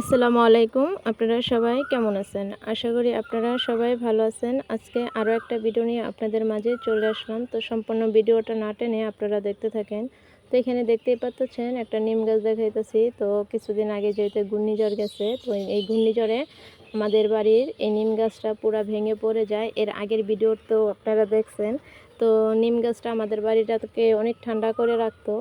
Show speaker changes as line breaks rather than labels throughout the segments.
আসসালামু আলাইকুম। আপনারা সবাই কেমন আছেন? আশা করি আপনারা সবাই ভালো আছেন। আজকে আরও একটা ভিডিও নিয়ে আপনাদের মাঝে চলে আসলাম। তো সম্পূর্ণ ভিডিওটা না টেনে আপনারা দেখতে থাকেন। তো এখানে দেখতেই পাচ্ছেন, একটা নিম গাছ দেখাইতেছি। তো কিছুদিন আগে যেহেতু ঘূর্ণিঝড় গেছে, তো এই ঘূর্ণিঝড়ে আমাদের বাড়ির এই নিম গাছটা পুরা ভেঙে পড়ে যায়। এর আগের ভিডিও তো আপনারা দেখছেন তো নিম গাছটা আমাদের বাড়িটাকে অনেক ঠান্ডা করে রাখতো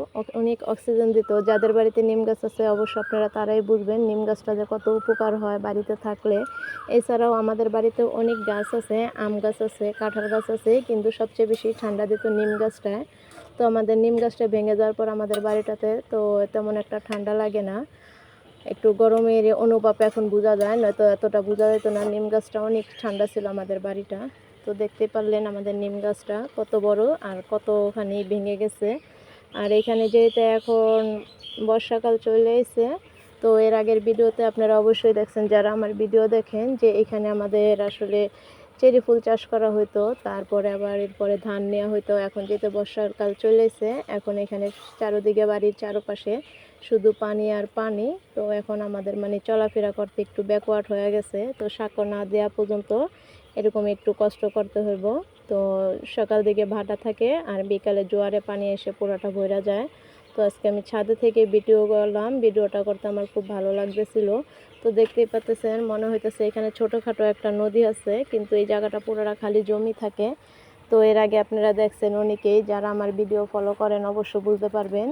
অনেক অক্সিজেন দিত। যাদের বাড়িতে নিম গাছ আছে অবশ্য আপনারা তারাই বুঝবেন নিম গাছটা যে কত উপকার হয় বাড়িতে থাকলে। এছাড়াও আমাদের বাড়িতে অনেক গাছ আছে, আম গাছ আছে, কাঁঠাল গাছ আছে, কিন্তু সবচেয়ে বেশি ঠান্ডা দিত নিম গাছটায়। তো আমাদের নিম গাছটা ভেঙে যাওয়ার পর আমাদের বাড়িটাতে তো তেমন একটা ঠান্ডা লাগে না। একটু গরমের অনুভব এখন বোঝা যায়, নয়তো এতটা বোঝা যেত না, নিম গাছটা অনেক ঠান্ডা ছিল আমাদের বাড়িটা। তো দেখতে পারলেন আমাদের নিম গাছটা কত বড় আর কতখানি ভেঙে গেছে। আর এখানে যেহেতু এখন বর্ষাকাল চলে এসে তো এর আগের ভিডিওতে আপনারা অবশ্যই দেখছেন, যারা আমার ভিডিও দেখেন, যে এখানে আমাদের আসলে চেরি ফুল চাষ করা হতো তারপরে আবার এরপরে ধান নেওয়া হতো এখন যেহেতু বর্ষাকাল চলেছে এখন এখানে চারোদিকে বাড়ির চারপাশে শুধু পানি আর পানি। তো এখন আমাদের মানে চলাফেরা করতে একটু ব্যাকওয়ার্ড হয়ে গেছে। তো সাঁকো না দেওয়া পর্যন্ত এরকম একটু কষ্ট করতে হইব। তো সকাল দিকে ভাটা থাকে আর বিকালে জোয়ারে পানি এসে পুরোটা ভরা যায়। তো আজকে আমি ছাদে থেকে ভিডিও করলাম। ভিডিওটা করতে আমার খুব ভালো লাগতেছিল। তো দেখতেই পাচ্ছেন মনে হইতেছে এখানে ছোটোখাটো একটা নদী আছে, কিন্তু এই জায়গাটা পুরোটা খালি জমি থাকে। তো এর আগে আপনারা দেখছেন অনেকেই, যারা আমার ভিডিও ফলো করেন অবশ্য বুঝতে পারবেন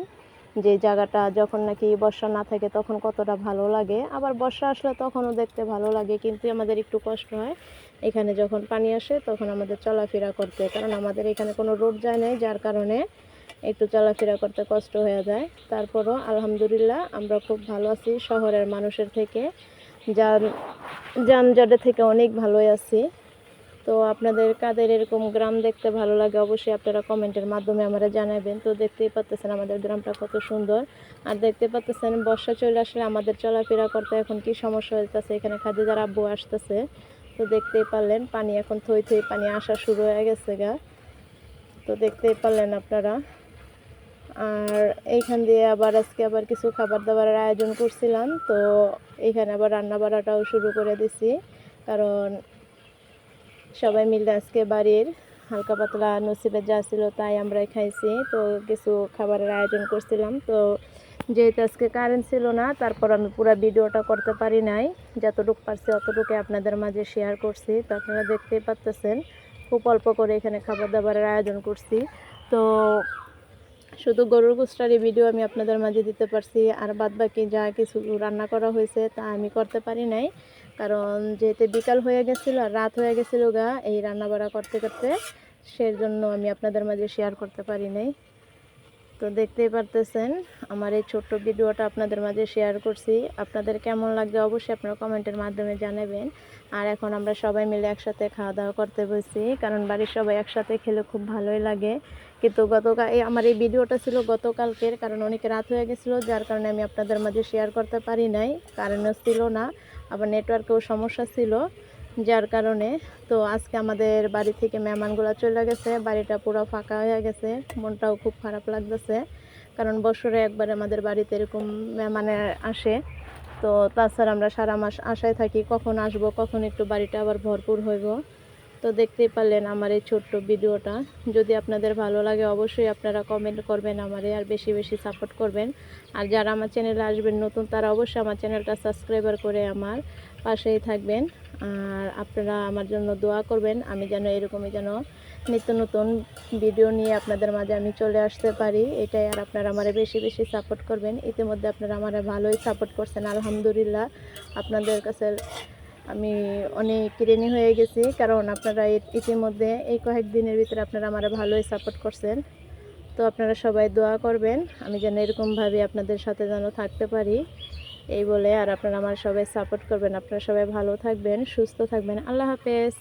যে জায়গাটা যখন নাকি বর্ষা না থাকে তখন কতটা ভালো লাগে। আবার বর্ষা আসলে তখনও দেখতে ভালো লাগে, কিন্তু আমাদের একটু কষ্ট হয়। এখানে যখন পানি আসে তখন আমাদের চলাফেরা করতে কারণ আমাদের এখানে কোনো রোড যায় নাই, যার কারণে একটু চলাফেরা করতে কষ্ট হয়ে যায়। তারপরও আলহামদুলিল্লাহ আমরা খুব ভালো আছি, শহরের মানুষের থেকে। যান, যানজটের থেকে অনেক ভালোই আছি। তো আপনাদের কাদের এরকম গ্রাম দেখতে ভালো লাগে অবশ্যই আপনারা কমেন্টের মাধ্যমে আমরা জানাবেন। তো দেখতেই পাচ্ছেন আমাদের গ্রামটা কত সুন্দর। আর দেখতে পাচ্ছেন বর্ষা চলে আসলে আমাদের চলাফেরা করতে এখন কি সমস্যা হইতেছে? এখানে খাদিজার আব্বু আসতেছে। তো দেখতেই পারলেন, পানি এখন থই থই পানি আসা শুরু হয়ে গেছে গা। তো দেখতেই পারলেন আপনারা। আর এইখান দিয়ে আবার আজকে আবার কিছু খাবার দাবারের আয়োজন করছিলাম, তো এইখানে আবার রান্না বাড়াটাও শুরু করে দিছি। কারণ সবাই মিলে আজকে বাড়ির হালকা পাতলা নসিবে যা ছিল তাই আমরা খাইছি, তো কিছু খাবারের আয়োজন করছিলাম। তো যেহেতু আজকে কারেন্ট ছিল না, তারপর আমি পুরো ভিডিওটা করতে পারি নাই। যতটুকু পারছি অতটুকু আপনাদের মাঝে শেয়ার করছি। তো আপনারা দেখতেই পাচ্তেছেন, খুব অল্প করে এখানে খাবার দাবারের আয়োজন করছি। তো শুধু গরুর গুস্টারি ভিডিও আমি আপনাদের মাঝে দিতে পারছি। আর বাদ বাকি যা কিছু রান্না করা হয়েছে তা আমি করতে পারি নাই। কারণ যেহেতু বিকাল হয়ে গেছিল আর রাত হয়ে গেছিল গা, এই রান্না বাড়া করতে করতে সেজন্য আমি আপনাদের মাঝে শেয়ার করতে পারি নাই। তো দেখতেই পারতেছেন, আমার এই ছোট্ট ভিডিওটা আপনাদের মাঝে শেয়ার করছি। আপনাদের কেমন লাগবে অবশ্যই আপনারা কমেন্টের মাধ্যমে জানাবেন। আর এখন আমরা সবাই মিলে একসাথে খাওয়া দাওয়া করতে বসি, কারণ বাড়ির সবাই একসাথে খেলে খুব ভালোই লাগে। কিন্তু গতকাল, এই আমার এই ভিডিওটা ছিল গতকালকের, কারণ অনেক রাত হয়ে গেছিল, যার কারণে আমি আপনাদের মাঝে শেয়ার করতে পারি নাই। কারণও ছিল না, আবার নেটওয়ার্কেও সমস্যা ছিল। যার কারণে তো আজকে আমাদের বাড়ি থেকে মেহমানগুলো চলে গেছে। বাড়িটা পুরো ফাঁকা হয়ে গেছে। মনটাও খুব খারাপ লাগতেছে। কারণ বছরে একবার আমাদের বাড়িতে এরকম মেহমানে আসে। তো তাছাড়া আমরা সারা মাস আশায় থাকি, কখন আসব, কখন একটু বাড়িটা আবার ভরপুর হইব। তো দেখতেই পারলেন আমার এই ছোট্ট ভিডিওটা। যদি আপনাদের ভালো লাগে, অবশ্যই আপনারা কমেন্ট করবেন, আমারে আর বেশি বেশি সাপোর্ট করবেন। আর যারা আমার চ্যানেলে আসবেন, নতুন, তারা অবশ্যই আমার চ্যানেলটা সাবস্ক্রাইবার করে আমার পাশেই থাকবেন। আর আপনারা আমার জন্য দোয়া করবেন, আমি যেন এরকমই যেন নিত্য নতুন ভিডিও নিয়ে আপনাদের মাঝে আমি চলে আসতে পারি। এটাই আর আপনারা আমারে বেশি বেশি সাপোর্ট করবেন। ইতিমধ্যে আপনারা আমার ভালোই সাপোর্ট করছেন, আলহামদুলিল্লাহ। আপনাদের কাছে আমি অনেক ঋণী হয়ে গেছি, কারণ আপনারা ইতিমধ্যে এই কয়েকদিনের ভিতরে আপনারা আমার ভালোই সাপোর্ট করছেন। তো আপনারা সবাই দোয়া করবেন, আমি যেন এরকমভাবে আপনাদের সাথে যেন থাকতে পারি। এই বলে আর আপনারা আমার সবাই সাপোর্ট করবেন। আপনারা সবাই ভালো থাকবেন, সুস্থ থাকবেন। আল্লাহ হাফেজ।